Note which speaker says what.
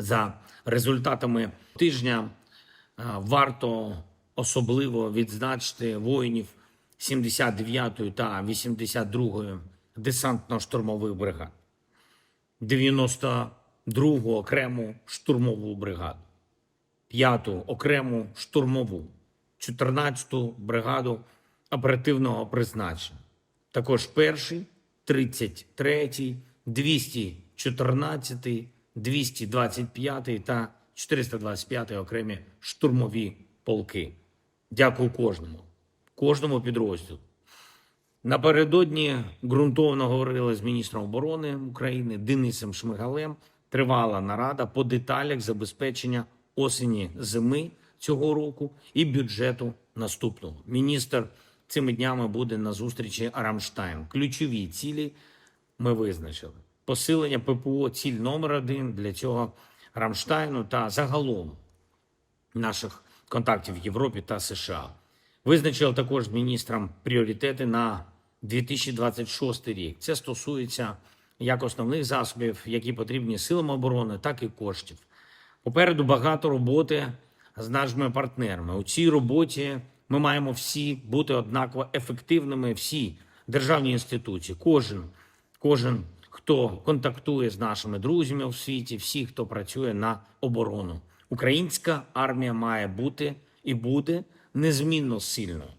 Speaker 1: За результатами тижня е, варто особливо відзначити воїнів 79-ї та 82-ї десантно-штурмових бригад, 92-гу окрему штурмову бригаду, 5-ту окрему штурмову, 14-ту бригаду оперативного призначення, також перший, 33-й, 214-й, 225-й та 425-й окремі штурмові полки. Дякую кожному, кожному підрозділу. Напередодні ґрунтовно говорили з міністром оборони України Денисом Шмигалем. Тривала нарада по деталях забезпечення осені зими цього року і бюджету наступного. Міністр цими днями буде на зустрічі Рамштайн. Ключові цілі ми визначили. Посилення ППО ціль номер один для цього Рамштайну та загалом наших контактів в Європі та США. Визначили також з міністром пріоритети на 2026 рік. Це стосується як основних засобів, які потрібні силам оборони, так і коштів. Попереду багато роботи з нашими партнерами. У цій роботі ми маємо всі бути однаково ефективними, всі державні інституції, кожен, кожен, хто контактує з нашими друзями у світі, всі, хто працює на оборону. Українська армія має бути і буде незмінно сильною.